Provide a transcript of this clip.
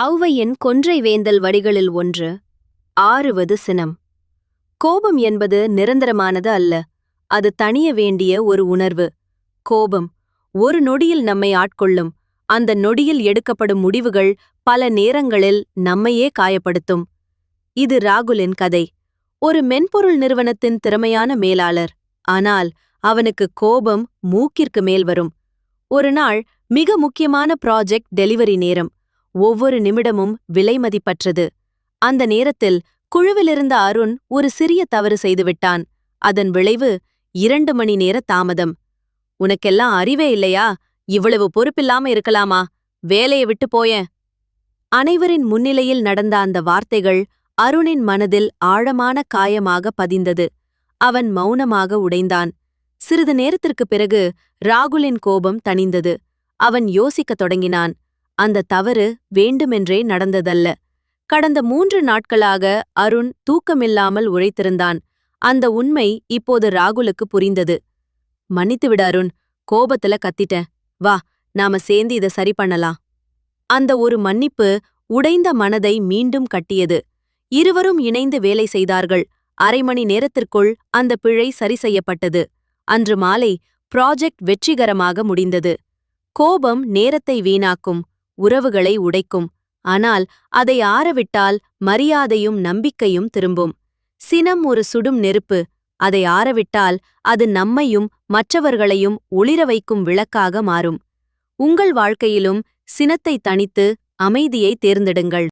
ஔவையின் கொன்றை வேந்தல் வடிகளில் ஒன்று ஆறுவது சினம். கோபம் என்பது நிரந்தரமானது அல்ல அது தணிய வேண்டிய ஒரு உணர்வு. கோபம் ஒரு நொடியில் நம்மை ஆட்கொள்ளும் அந்த நொடியில் எடுக்கப்படும் முடிவுகள் பல நேரங்களில் நம்மையே காயப்படுத்தும். இது ராகுலின் கதை. ஒரு மென்பொருள் நிறுவனத்தின் திறமையான மேலாளர் ஆனால் அவனுக்கு கோபம் மூக்கிற்கு மேல் வரும். ஒரு நாள் மிக முக்கியமான ப்ராஜெக்ட் டெலிவரி நேரம். ஒவ்வொரு நிமிடமும் விலைமதிப்பற்றது அந்த நேரத்தில் குழுவிலிருந்த அருண் ஒரு சிறிய தவறு செய்துவிட்டான். அதன் விளைவு இரண்டு மணி நேர தாமதம். உனக்கெல்லாம் அறிவே இல்லையா? இவ்வளவு பொறுப்பில்லாம இருக்கலாமா? வேலையை விட்டு போயேன். அனைவரின் முன்னிலையில் நடந்த அந்த வார்த்தைகள் அருணின் மனதில் ஆழமான காயமாக பதிந்தது. அவன் மௌனமாக உடைந்தான். சிறிது நேரத்திற்குப் பிறகு ராகுலின் கோபம் தணிந்தது. அவன் யோசிக்கத் தொடங்கினான். அந்த தவறு வேண்டுமென்றே நடந்ததல்ல. கடந்த மூன்று நாட்களாக அருண் தூக்கமில்லாமல் உழைத்திருந்தான். அந்த உண்மை இப்போது ராகுலுக்கு புரிந்தது. மன்னித்துவிட அருண் கோபத்துல கத்திட்டேன். வா நாம சேர்ந்து இதை சரி பண்ணலாம். அந்த ஒரு மன்னிப்பு உடைந்த மனதை மீண்டும் கட்டியது. இருவரும் இணைந்து வேலை செய்தார்கள். அரை மணி நேரத்திற்குள் அந்த பிழை சரி செய்யப்பட்டது. அன்று மாலை ப்ராஜெக்ட் வெற்றிகரமாக முடிந்தது. கோபம் நேரத்தை வீணாக்கும். உறவுகளை உடைக்கும். ஆனால் அதை ஆறவிட்டால் மரியாதையும் நம்பிக்கையும் திரும்பும். சினம் ஒரு சுடும் நெருப்பு. அதை ஆறவிட்டால் அது நம்மையும் மற்றவர்களையும் ஒளிர வைக்கும் விளக்காக மாறும். உங்கள் வாழ்க்கையிலும் சினத்தை தணித்து அமைதியை தேர்ந்தெடுங்கள்.